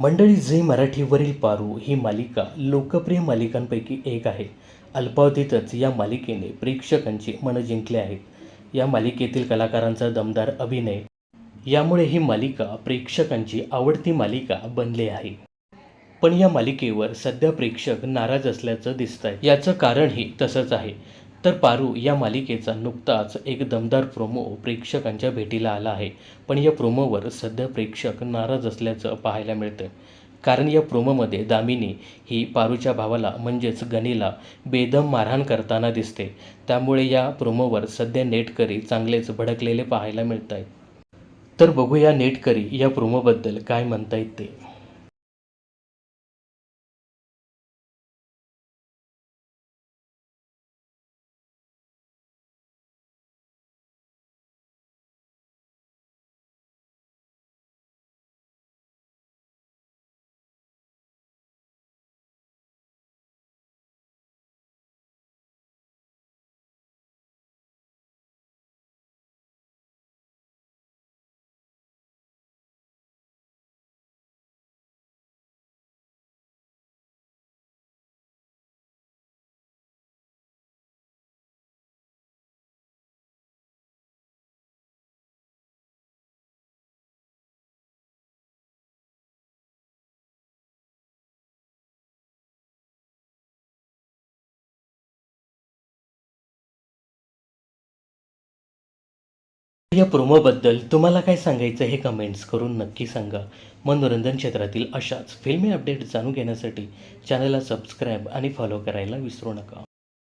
मंडळी झी मराठीवरील पारू ही मालिका लोकप्रिय मालिकांपैकी एक आहे. अल्पावधीतच या मालिकेने प्रेक्षकांची मनं जिंकली आहेत. या मालिकेतील कलाकारांचा दमदार अभिनय यामुळे ही मालिका प्रेक्षकांची आवडती मालिका बनली आहे. पण या मालिकेवर सध्या प्रेक्षक नाराज असल्याचं दिसतंय. याचं कारणही तसंच आहे. तर पारू या मालिकेचा नुकताच एक दमदार प्रोमो प्रेक्षकांच्या भेटीला आला आहे. पण या प्रोमोवर सध्या प्रेक्षक नाराज असल्याचं पाहायला मिळतं कारण या प्रोमोमध्ये दामिनी ही पारूच्या भावाला म्हणजेच गणीला बेदम मारहाण करताना दिसते. त्यामुळे या प्रोमोवर सध्या नेटकरी चांगलेच भडकलेले पाहायला मिळत आहेत तर बघूया नेटकरी या प्रोमोबद्दल काय म्हणता ते. या प्रोमोबद्दल तुम्हाला काय सांगायचं हे कमेंट्स करून नक्की सांगा. मनोरंजन क्षेत्रातील अशाच फिल्मी अपडेट जाणून घेण्यासाठी चॅनलला सबस्क्राईब आणि फॉलो करायला विसरू नका.